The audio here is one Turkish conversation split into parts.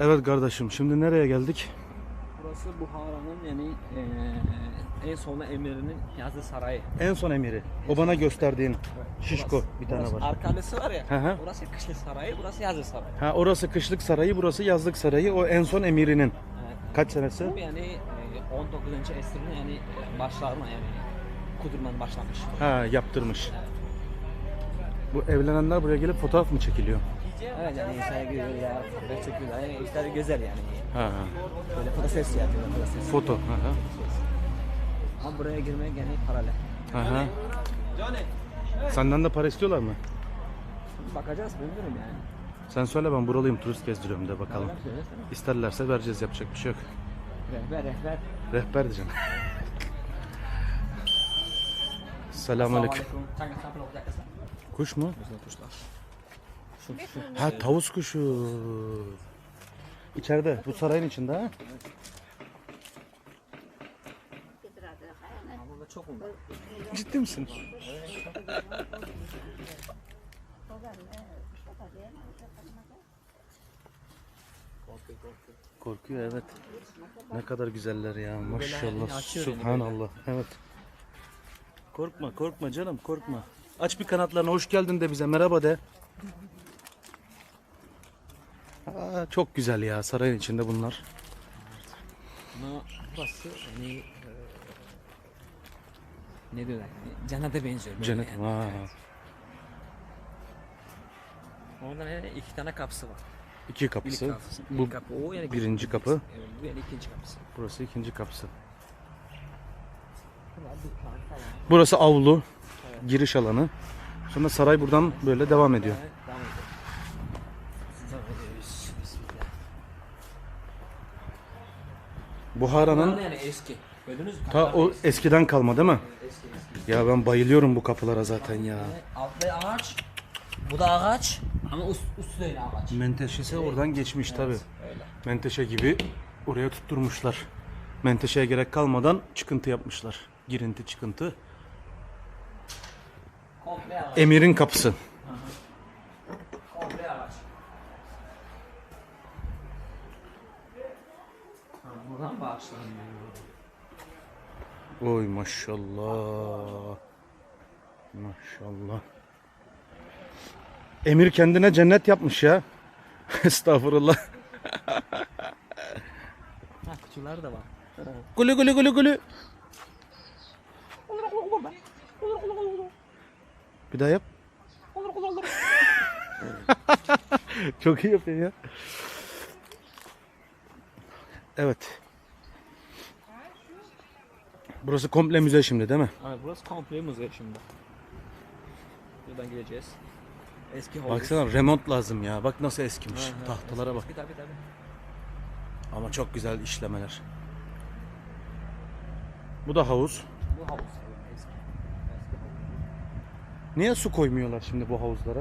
Evet kardeşim şimdi nereye geldik? Burası Buhara'nın yani eee en sona emirinin yazı sarayı. En son emiri. O bana gösterdiğin şişko Burası- bir tane burası var. Arkalesi var ya. Hı hı. Burası kışlı sarayı, burası yazı sarayı. Ha orası kışlık sarayı, burası yazlık sarayı. O en son emirinin. Evet. Kaç senesi? Bu yani eee, 19. esrin yani başlarına yani kudurmanın başlamış. Ha yaptırmış. Bu evlenenler buraya gelip fotoğraf mı çekiliyor? Evet yani insana giriyor ya, fotoğraf çekiyorlar. Yani işler güzel yani. Ha, ha. Böyle foto sesi yapıyorlar, foto sesi. foto. Ha, ha. Ama buraya girmeye gene paralı. Ha, ha. Senden de para istiyorlar mı? Bakacağız bilmiyorum yani. Sen söyle ben buralıyım turist gezdiriyorum de bakalım. İsterlerse vereceğiz yapacak bir şey yok. Rehber rehber. Rehber diyeceğim. Selamünaleyküm. Kuş mu? Güzel kuşlar. Ha tavus kuşu. İçeride bu sarayın içinde ha. Çok. Ciddi misin? Korkuyor evet. Ne kadar güzeller ya maşallah. Subhanallah. Evet. Korkma korkma canım korkma. Aç bir kanatlarını hoş geldin de bize merhaba de. Aa, çok güzel ya sarayın içinde bunlar. Ama burası yani eee, ne diyorlar yani cennete benziyor. böyle Cennet. yani. Vay. Oradan yani iki tane kapısı var. İki İlk kapısı. kapısı. Bu ilk kapı o yani birinci kapı. Evet, bu yani ikinci kapısı. burası ikinci kapısı. Bunlar dükkan falan. Burası avlu. Giriş alanı. Sonra saray buradan böyle devam ediyor. Evet, ediyoruz. Bismillah. Buhara'nın yani eski. Gördünüz mü? ta o eski. eskiden kalma değil mi? eski eski. Ya ben bayılıyorum bu kapılara zaten ya. Altı ağaç. Bu da ağaç. Ama üst, üstü ağaç. Menteşesi oradan geçmiş tabi. Öyle. Menteşe gibi oraya tutturmuşlar. Menteşeye gerek kalmadan çıkıntı yapmışlar. Girinti çıkıntı. Komple. Emir'in kapısı. Komple ağaç. Ha, bağışlanıyor. Oy maşallah. Maşallah. Emir kendine cennet yapmış ya. Estağfurullah. Ha kutular da var. Gülü gülü gülü gülü. Bir daha yap. Çok iyi yapıyor ya. Evet. Burası komple müze şimdi değil mi? Evet burası komple müze şimdi. Buradan gireceğiz. Eski havuz. Baksana remont lazım ya. Bak nasıl eskimiş. Ha, Tahtalara bak. Eski tabii tabii. Ama çok güzel işlemeler. Bu da havuz. Bu havuz. Eski. Eski havuz. Niye su koymuyorlar şimdi bu havuzlara?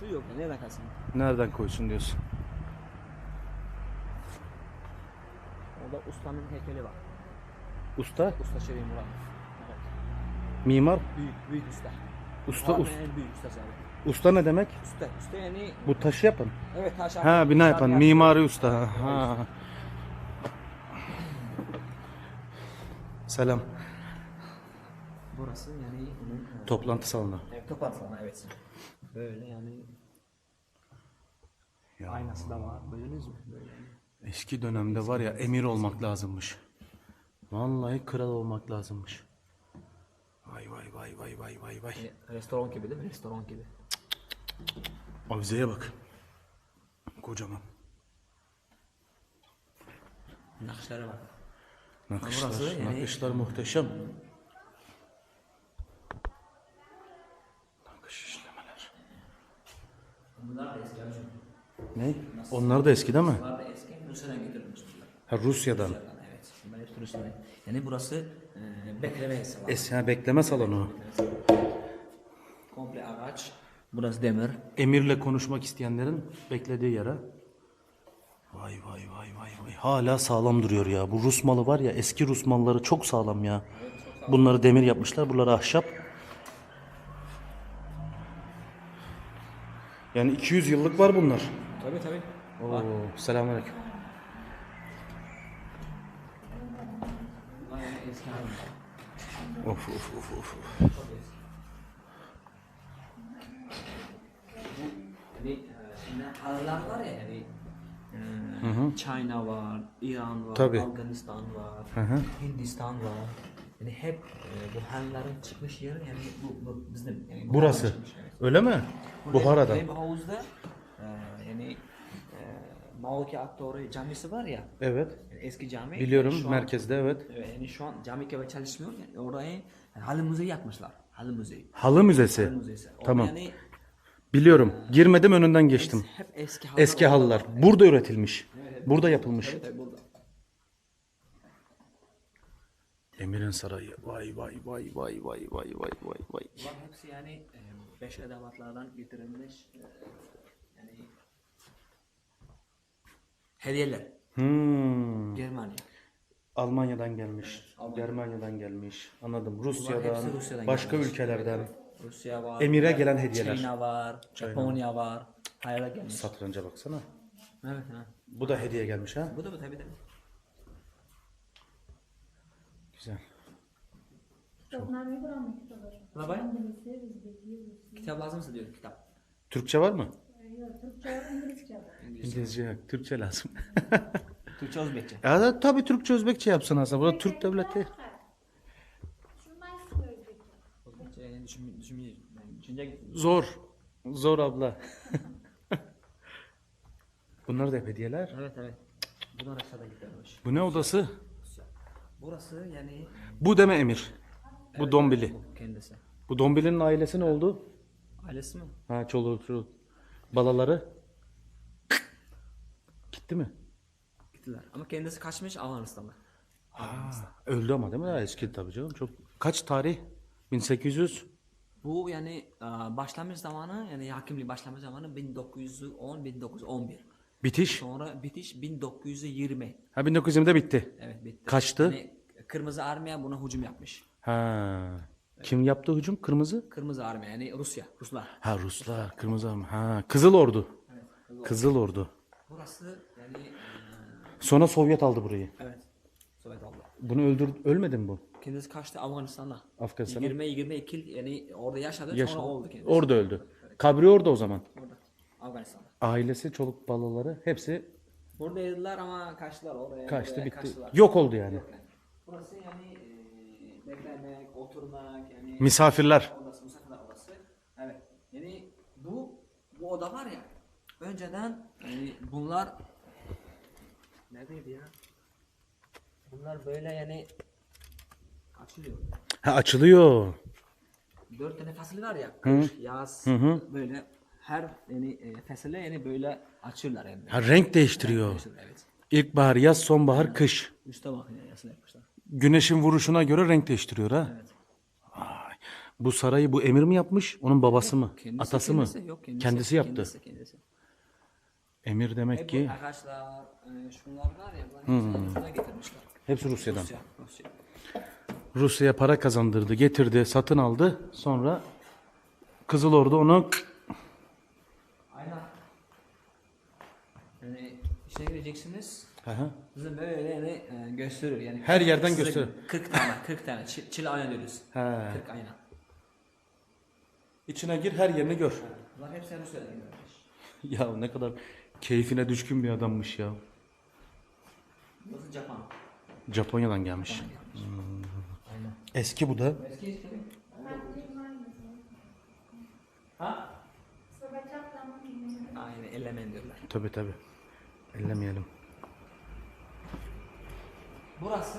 Su yok. Nereden kalsın? Nereden koysun diyorsun? Orada ustanın heykeli var. Usta, Usta Şevin Murat. Evet. mimar, Büyük, büyük usta. usta, Usta usta. en büyük usta sahibi. Usta ne demek? Usta. Usta yani Bu taşı yapan. evet taş Ha bina yapan, mimari usta. Ha. Selam. Burası yani bunun e, Toplantı salonu. evet, toplantı salonu evet. Böyle yani Ya, aynası da var. Gördünüz mü? Böyle. eski dönemde var ya emir olmak lazımmış. Vallahi kral olmak lazımmış. Vay vay vay vay vay vay vay. E, Restoran gibi değil mi? Restoran gibi. Avizeye bak. Kocaman. Nakışlara bak. Nakışlar, burası yani- nakışlar muhteşem. Nakış işlemeler. Bunlar da eski hocam. Ne? Onlar da eski değil mi? Bunlar da eski. Rusya'dan getirilmiş bunlar. Ha Rusya'dan. Evet. Hepsi Rusya'dan. Yani burası e, bekleme salonu. Eski ha, bekleme salonu. Komple ağaç. Burası demir. Emirle konuşmak isteyenlerin beklediği yere. Vay vay vay vay vay. Hala sağlam duruyor ya. Bu Rus malı var ya eski Rus malları çok sağlam ya. Bunları demir yapmışlar. Buraları ahşap. Yani 200 yıllık var bunlar. Tabii tabii. Oo, selamünaleyküm. eski haram. Of of of of. Yani e, şimdi haralar var ya yani e, China var, İran var, Tabii. Afganistan var, Hı hı. Hindistan var. Yani hep e, bu hanların çıkmış yeri yani bu, bu bizim yani bu Burası. çıkmış, evet. Öyle mi? Buhara'da. Benim havuzda e, yani e, Maoki Aktörü camisi var ya Evet. yani eski cami. Biliyorum Yani şu an- merkezde evet. Evet, yani şu an cami gibi çalışmıyor. Yani oraya yani halı müzeyi yapmışlar. Halı müzeyi. Halı müzesi. Halı müzesi. Orada Tamam. Yani Biliyorum. Girmedim önünden geçtim. hep eski halılar. Eski orada halılar. var. Burada üretilmiş. Burada yapılmış. Tabii tabii burada. Emir'in sarayı. Vay vay vay vay vay vay vay vay vay. Bunlar hepsi yani e, beş edevatlardan getirilmiş e, yani hediyeler. Hmm. Germanya. Almanya'dan gelmiş. Germanya'dan gelmiş. Anladım. Rusya'dan, hepsi Rusya'dan başka gelmiş. ülkelerden. Rusya var. Emir'e gelen hediyeler. Çin var. Japonya var. Hayra gelmiş. Satranca baksana. Evet ha. Bu da hediye gelmiş ha. Bu da bu tabii tabii. Güzel. Kitapname Kur'an kitabı. Kitap lazımsa diyor kitap. Türkçe var mı? Yok, Türkçe İngilizce. İngilizce yok. Türkçe lazım. Türkçe Özbekçe. ya da tabii Türkçe Özbekçe yapsın aslında. Burada Türk devleti. Özbekçe. Özbekçe yani düşün, yani. Zor. Zor abla. Bunlar da hep hediyeler. Evet evet. Bunlar aşağıda gidiyormuş. Bu ne odası? Burası yani Bu deme Emir. Bu Dombili. bu kendisi. Bu Dombili'nin ailesi ne oldu? Ailesi mi? Ha çoluğu çocuğu. Balaları. Gitti mi? Gittiler. Ama kendisi kaçmış Afganistan'a. Ha, öldü ama değil mi? Ha, eski tabii canım. Çok kaç tarih? 1800. Bu yani e, başlangıç zamanı yani hakimliği başlangıç zamanı 1910-1911. Bitiş. Sonra bitiş 1920. Ha 1920'de bitti. Evet bitti. Kaçtı? Yani Kırmızı Armiya buna hücum yapmış. Ha. Kim yaptı hücum? Kırmızı? Kırmızı Armiya yani Rusya, Ruslar. Ha Ruslar. Kırmızı arma. Ha Kızıl Ordu. Kızıl Ordu. Burası yani e, Sonra Sovyet aldı burayı. evet Sovyet aldı. Bunu öldür ölmedi mi bu? Kendisi kaçtı Afganistan'a. Afganistan'a. 20-22 yıl yani orada yaşadı Yaşadı. sonra oldu kendisi. Orada öldü. Kabri orada o zaman. Orada. Afganistan'da. Ailesi, çoluk balaları hepsi Buradaydılar ama kaçtılar oraya. kaçtı bitti. kaçtılar. Yok oldu yani. Yok yani. Burası yani e, beklemek, oturmak yani. Misafirler. Odası, misafirler odası. Evet. Yani bu bu oda var ya. Önceden yani bunlar neredeydi ya? Bunlar böyle yani açılıyor. Ha açılıyor. Dört tane fasıl var ya. Kış, yaz, böyle her yani e, yani böyle açıyorlar yani. Ha renk değiştiriyor. Evet. İlkbahar, yaz, sonbahar, kış. Üste bak ya yasını yapmışlar. Güneşin vuruşuna göre renk değiştiriyor ha. Evet. Vay. Bu sarayı bu emir mi yapmış? Onun babası mı? Kendisi, Atası kendisi, mı? Yok, kendisi, kendisi yaptı. Kendisi, kendisi. Emir demek Hep ki ağaçlar, e, şunlar var ya, hepsini Rusya'dan getirmişler. hepsi Rusya'dan. Rusya, Rusya. Rusya'ya para kazandırdı, getirdi, satın aldı. Sonra Kızıl Ordu onu Aynen. Yani işe gireceksiniz, Aha. size böyle yani e, gösteriyor yani. Her yerden Size gösteriyor. 40 tane, 40 tane, çil, çil ayna diyoruz. He. 40 ayna. İçine gir her yerini gör. Bunlar hepsi Rusya'dan gelmiş. Ya ne kadar keyfine düşkün bir adammış ya. Burası Japon. Japonya'dan gelmiş. Aynen. Eski bu da. Eski eski? Ha? Aynen, elemen diyorlar. Tabi tabi. Ellemeyelim. Burası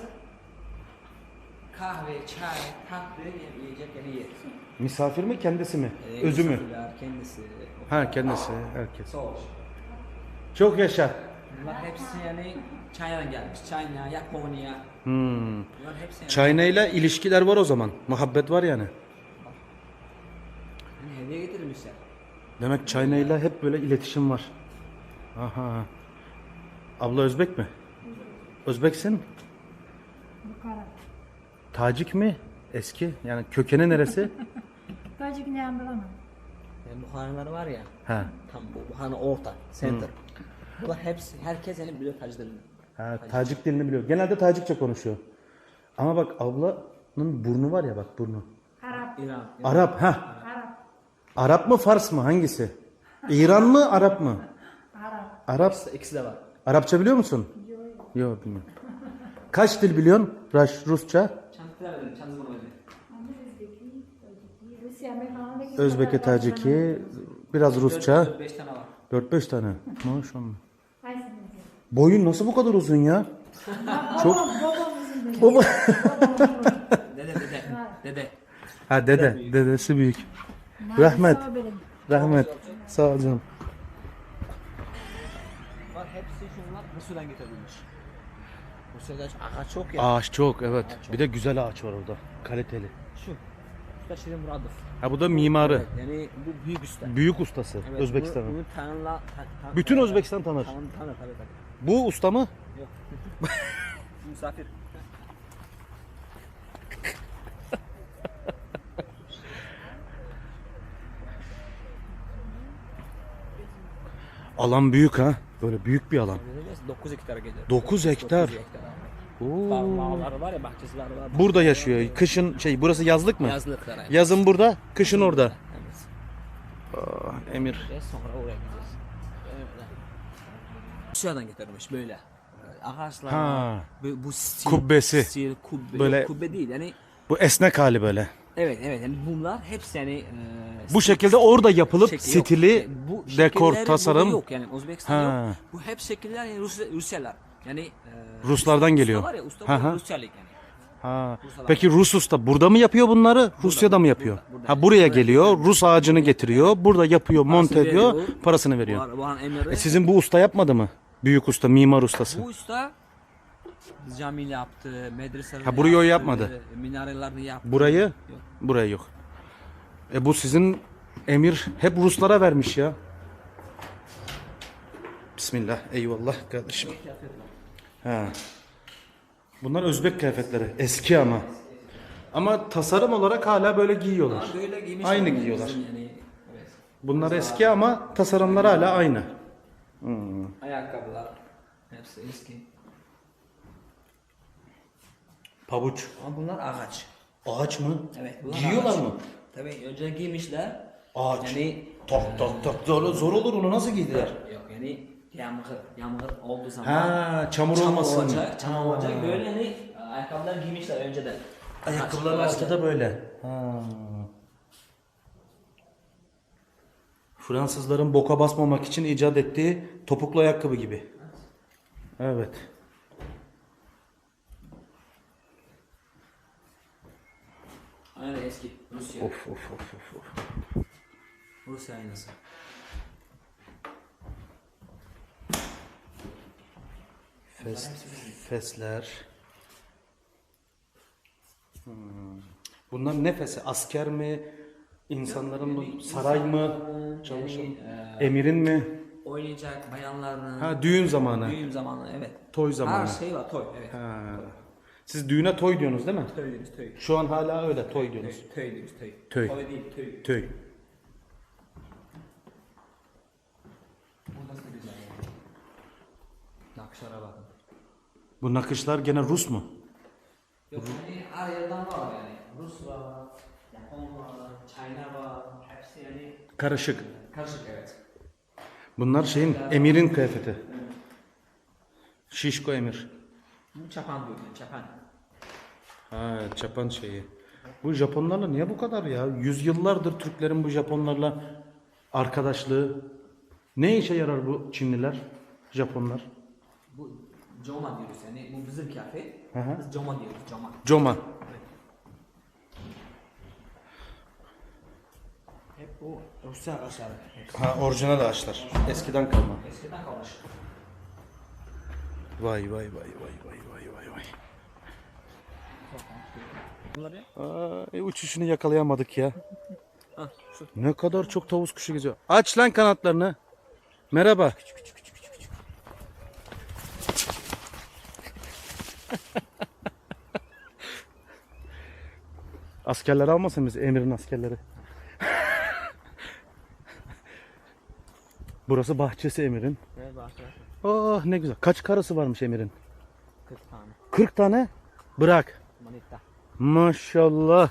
kahve, çay, tatlı yiyecek yani yer. Misafir mi kendisi mi? Ee, Özü mü? Kendisi. Ha kendisi herkes. Soğuk. Çok yaşa. Bunlar hepsi yani Çina'dan gelmiş. China, Japonya. Hmm. China ile ilişkiler var o zaman. Muhabbet var yani. yani hediye getirmişler. Demek China ile hep böyle iletişim var. Aha. Abla Özbek mi? Özbeksin. Bukhara. Tacik mi? Eski. Yani kökeni neresi? Tacik ne anlamam. Yani bu haneler var ya. ha. Tam bu, bu hane orta, center. Bunlar hepsi, herkes yani biliyor taclarını. Ha, Tacik dilini biliyor. Genelde Tacikçe konuşuyor. Ama bak ablanın burnu var ya bak burnu. Arap. İran. Arap ha. Arap. Arap mı Fars mı hangisi? İran mı Arap mı? Arap. Arap. İkisi de var. Arapça biliyor musun? Yok bilmiyorum. Kaç dil biliyorsun? Raş, Rusça, kadar Taciki, biraz Rusça. 4-5 tane var. 4-5 tane. Maşallah. Boyun nasıl bu kadar uzun ya? Çok-. Baba. Dede dede. Dede. Ha dede, dedesi büyük. Rahmet. Rahmet. Sağ ol canım. Var hepsi Rusya'dan getirilmiş. Rusya'da ağaç çok ya. Ağaç çok evet. Bir de güzel ağaç var orada. Kaliteli. Şu. Usta Şirin Muradov. Ha bu da mimarı. Yani bu büyük usta. Büyük ustası Evet, Özbekistan'ın. Bunu, bunu tanınla, tan, tan, Bütün Özbekistan tanır. Tanır, tanır tabii tabii. Bu usta mı? Yok. Misafir. Alan büyük ha. Böyle büyük bir alan. 9 hektara geliyor. 9 hektar. 9 hektar. Oo. Bağ- Bağları var ya, bahçesi var. Burada yaşıyor. Kışın şey burası yazlık mı? Yazlıklar. evet. Yazın burada, kışın orada. Evet. Aa, Emir. Sonra oraya gideceğiz. Öyle. Rusya'dan getirmiş böyle. Ağaçlar Ha. Bu, bu stil, Kubbesi. Stil, kubbe. Böyle- Yok, kubbe değil yani. Bu esnek hali böyle. Evet evet yani bunlar hepsi yani e, Bu şekilde orada yapılıp şekil yok. stili, Yani bu dekor, burada tasarım yok yani Özbekistan'da Ha. yok. Bu hep şekiller yani Rus, Rusyalar. Yani e, Ruslardan usta geliyor. var ya usta Ha, bu ha. Rusyalık yani. Ha. Peki Rus usta burada mı yapıyor bunları? Rusya'da mı yapıyor? burada, burada. Ha buraya geliyor, Rus ağacını getiriyor, burada yapıyor, monte ediyor, parasını veriyor. ar- bu an emiri. E sizin bu usta yapmadı mı? Büyük usta, mimar ustası. Bu usta cami yaptı, medreseleri Ha, burayı o yaptı, yapmadı. Minarelerini yaptı. Burayı? Yok. Buraya yok. E bu sizin emir hep Ruslara vermiş ya. Bismillah. Eyvallah kardeşim. Ha. Bunlar Özbek kıyafetleri. Eski ama. Ama tasarım olarak hala böyle giyiyorlar. Ha, Böyle giymiş. Aynı yani giyiyorlar. bizim Yani, evet. Bunlar eski ama tasarımlar hala aynı. Ayakkabılar hepsi eski. Pabuç. Ama bunlar ağaç. Ağaç mı? Evet. bunlar Giyiyorlar ağaç. mı? Tabii önce giymişler. Ağaç. Yani Tak tak tak. Zor, zor olur onu nasıl giydiler? yok yani yağmur yağmur olduğu zaman Ha, çamur olmasın. olacak, çamur olacak böyle yani ayakkabılar giymişler önceden. Ayakkabıların altı da böyle. Ha. Fransızların boka basmamak için icat ettiği topuklu ayakkabı gibi. Evet. Aynen eski Rusya. Of of of of. of. Rusya aynısı. Fes, fesler. Hmm. Bunlar ne fesi? Asker mi? İnsanların mı? Saray mı? Çalışan. Yani, Emirin mi? Oynayacak bayanların Ha düğün zamanı. düğün zamanı evet. Toy zamanı. Her şey var toy evet. Ha. Siz düğüne toy diyorsunuz değil mi? Toy diyoruz toy. Şu an hala öyle toy diyorsunuz. Toy diyoruz toy. Toy. Toy değil toy. Töy. Bu nasıl güzel yani. Nakşara bakın. Bu nakışlar gene Rus mu? Yok yani her yerden var yani. Rus var, Japon var, China var. Hepsi yani Karışık. karışık evet. Bunlar şeyin emirin kıyafeti. Şişko emir. Bu Japan diyor yani Japan. Ha Japan şeyi. Bu Japonlarla niye bu kadar ya? Yüzyıllardır Türklerin bu Japonlarla arkadaşlığı. Ne işe yarar bu Çinliler? Japonlar. Bu Joma diyoruz yani bu bizim kıyafet. Hı hı. Biz Joma diyoruz Joma. Coma. Hep bu Rusya arkadaşlar. Ha orijinal ağaçlar. Eskiden kalma. Eskiden kalmış. Vay vay vay vay vay vay vay vay. Bunlar ya. Aa, e, uçuşunu yakalayamadık ya. Ha şu. Ne kadar çok tavus kuşu geziyor. Aç lan kanatlarını. Merhaba. Askerleri almasın biz Emir'in askerleri. Burası bahçesi Emir'in. Evet bak. Oh ne güzel. Kaç karısı varmış Emir'in? 40 tane. 40 tane. Bırak. Manita. Maşallah.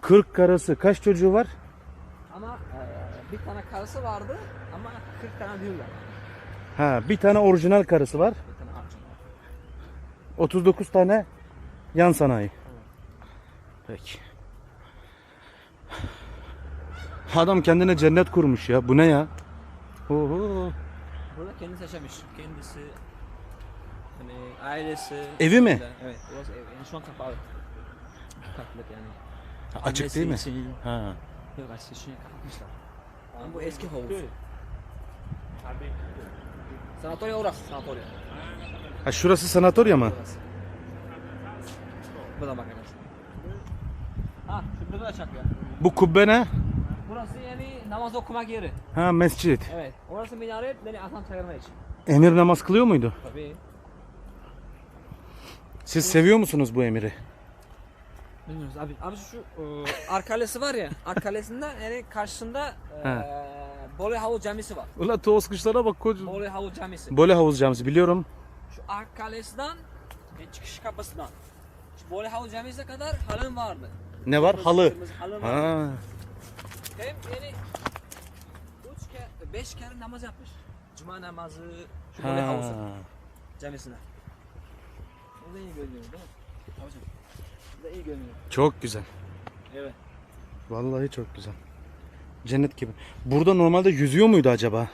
40 karası. Kaç çocuğu var? Ama e, bir tane karısı vardı ama 40 tane diyorlar. Ha, bir tane orijinal karısı var. Bir tane var. 39 tane yan sanayi. Peki. Adam kendine cennet kurmuş ya. Bu ne ya? Oho. Burada kendisi yaşamış. Kendisi hani ailesi. Evi mi? Evet. Burası ev. Yani şu an kapalı. Kapatılık yani. Açık Annesi değil mi? için- Ha. Yok açık için kapatmışlar. Ama bu eski havuz. Sanatorya orası. Sanatorya. Ha şurası sanatorya mı? Burası. Bu da bakın. Ha şurada da çakıyor. Bu kubbe ne? Burası yani namaz okumak yeri. Ha mescit. Evet. Orası minaret beni atam çağırma için. Emir namaz kılıyor muydu? Tabii. Siz seviyor musunuz bu emiri? Bilmiyoruz abi. Abi şu e, arkalesi var ya. Arkalesinden yani karşısında e. Bole Havuz Camisi var. Ula toz kuşlara bak koca. Bole Havuz Camisi. Böyle havuz camisi biliyorum. Şu arkalesinden e, çıkış kapısından. Şu Bole Havuz Camisi'ne kadar halın vardı. Ne var? Kırmızı- Halı. kırmızı halın vardı. Ha. Hem yani üç kere, beş kere namaz yapmış. Cuma namazı şu Bole Ha. Havuz Camisi'ne. Burada iyi görünüyor değil mi? Abicim. Burada iyi görünüyor. Çok güzel. Evet. Vallahi çok güzel. Cennet gibi. Burada normalde yüzüyor muydu acaba?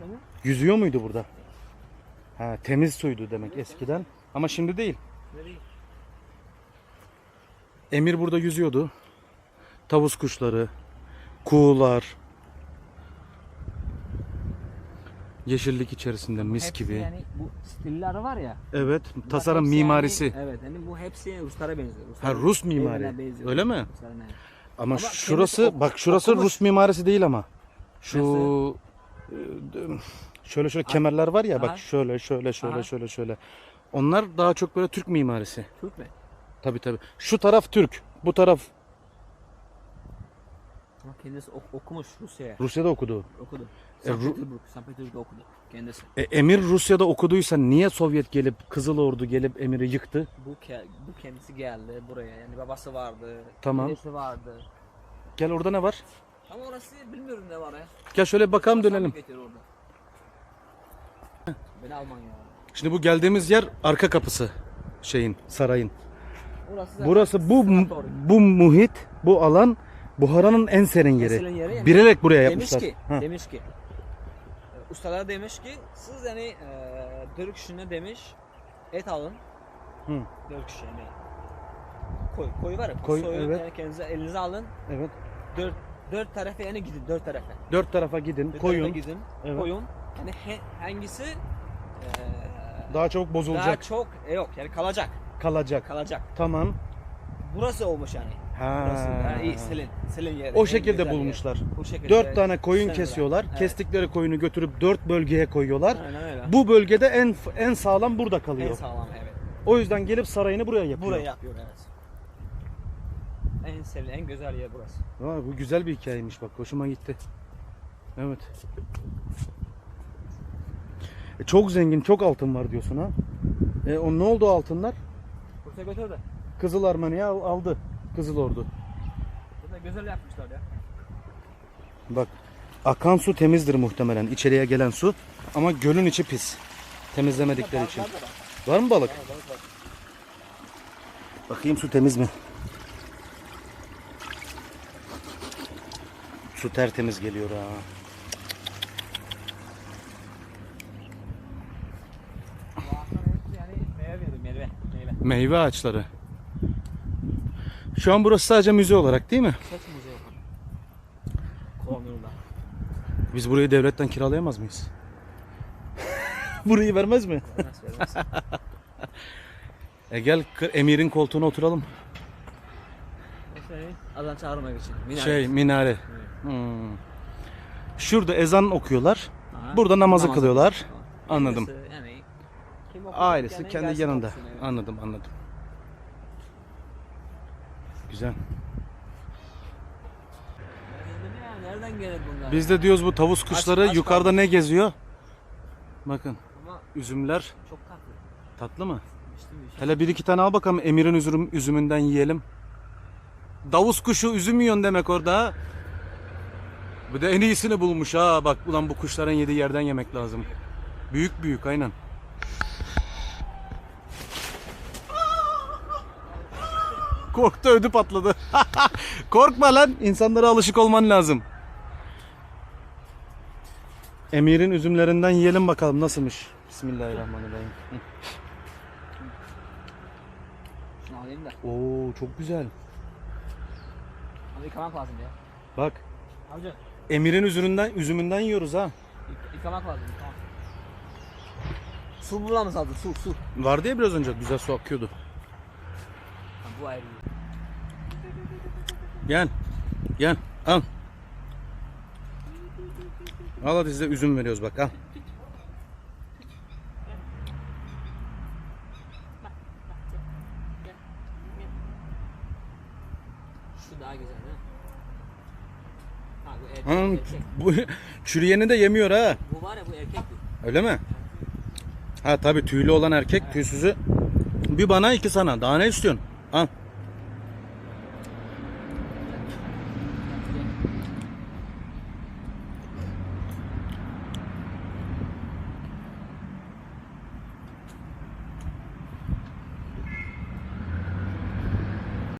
Tamam. Yüzüyor muydu burada? Ha, temiz suydu demek eskiden. Ama şimdi değil. Nereye? Emir burada yüzüyordu. Tavus kuşları, kuğular. Yeşillik içerisinde mis Hepsi gibi. Yani bu stiller var ya. Evet, bunlar tasarım hepsi mimarisi. Yani, evet yani bu hepsi Ruslara benziyor. Ha Rusların Rus mimari. benziyor. Öyle mi? Rusların evi. Ama, Ama şurası kendisi bak şurası okumuş. Rus mimarisi değil ama. Şu e, d- şöyle şöyle kemerler var ya Aha. bak şöyle şöyle şöyle Aha. şöyle şöyle. Onlar daha çok böyle Türk mimarisi. Türk mü? Tabi tabi. Şu taraf Türk, bu taraf kendisi ok- okumuş Rusya'ya. Rusya'da okudu. Okudu. E, Ru-. Petersburg, St. Petersburg'da okudu kendisi. E, Emir Rusya'da okuduysa niye Sovyet gelip Kızıl Ordu gelip Emir'i yıktı? Bu, ke- bu kendisi geldi buraya. Yani babası vardı. Tamam. Dedesi vardı. Gel orada ne var? Ama orası bilmiyorum ne var ya. Gel şöyle bakalım dönelim. getiriyor orada? Beni Almanya. Şimdi bu geldiğimiz yer arka kapısı şeyin sarayın. Orası Burası bu bu muhit, bu alan Buhara'nın en serin yeri. serin yeri yani. Bilerek buraya demiş yapmışlar. ki, demiş ki, ustalar demiş ki, siz yani e, dört kişine demiş, et alın. Hı. Dört kişi yani. Koy, koy var ya, Koy, soyun, evet. yani kendinize elinize alın. Evet. Dört, dört tarafa yani gidin, dört tarafa. Dört tarafa gidin, Dört koyun. tarafa gidin, Evet. koyun. Yani he, hangisi e, Daha çabuk bozulacak, daha çok, e, yok yani kalacak, kalacak. kalacak. Tamam. Burası olmuş yani. Ha. Burası yani iyi, silin, silin yeri. O en şekilde güzel yer. bulmuşlar. Bu şekilde. Dört tane koyun Sen kesiyorlar. Evet. Kestikleri koyunu götürüp dört bölgeye koyuyorlar. Aynen öyle. Bu bölgede en en sağlam burada en kalıyor. sağlam evet. O yüzden gelip sarayını buraya yapıyor. Buraya yapıyor evet. En sevilen, en güzel yer burası. Vay, bu güzel bir hikayeymiş bak. Hoşuma gitti. Evet. E, çok zengin, çok altın var diyorsun ha. E, o ne oldu o altınlar? Buraya götür de. Kızıl Ermeni'ye al- aldı. Kızıl Ordu. Burada güzel yapmışlar ya. Bak. Akan su temizdir muhtemelen. içeriye gelen su. Ama gölün içi pis. Temizlemedikleri için. Var. Var mı balık? Var, balık var. Bakayım su temiz mi? Su tertemiz geliyor ha. Meyve ağaçları. Şu an burası sadece müze olarak değil mi? Seç müze. Kullanıyorlar. Biz burayı devletten kiralayamaz mıyız? Burayı vermez mi? Vermez, vermez. E gel emirin koltuğuna oturalım. Şey, adam çağırmak için. Minare. Şey minare. Hmm. Şurada ezan okuyorlar. Aha. Burada namazı Namazı kılıyorlar. Anladım. Ailesi, Yani Ailesi yani kendi yanında. Anladım anladım. Güzel. Nereden gelir bunlar? Biz de diyoruz bu tavus kuşları aç yukarıda ne geziyor? Bakın Ama üzümler çok tatlı. tatlı mı? Bir şey. Hele bir iki tane al bakalım Emir'in üzüm, üzümünden yiyelim. Davus kuşu üzüm yiyorsun demek orada. Bir de en iyisini bulmuş ha. Bak ulan bu kuşların yediği yerden yemek lazım. Büyük büyük aynen. Korktu ödü patladı. Korkma lan. İnsanlara alışık olman lazım. Emir'in üzümlerinden yiyelim bakalım nasılmış. Bismillahirrahmanirrahim. Şunu alayım da. Oo çok güzel. Abi yıkamak lazım ya. Bak Amca Emir'in üzümünden üzümünden yiyoruz ha. yık- yıkamak lazım yıkamak. Su bulamız lazım su su. Vardı ya biraz önce güzel su akıyordu. Ha, bu ayrı. Gel. Gel al. Al hadi size üzüm veriyoruz bak al. Şu daha güzel ha. Ha bu erkek. Erkek. bu çürüyeni de yemiyor ha. Bu var ya bu erkek. Öyle mi? Ha tabi tüylü olan erkek tüysüzü. Bir bana iki sana. Daha ne istiyorsun? Al.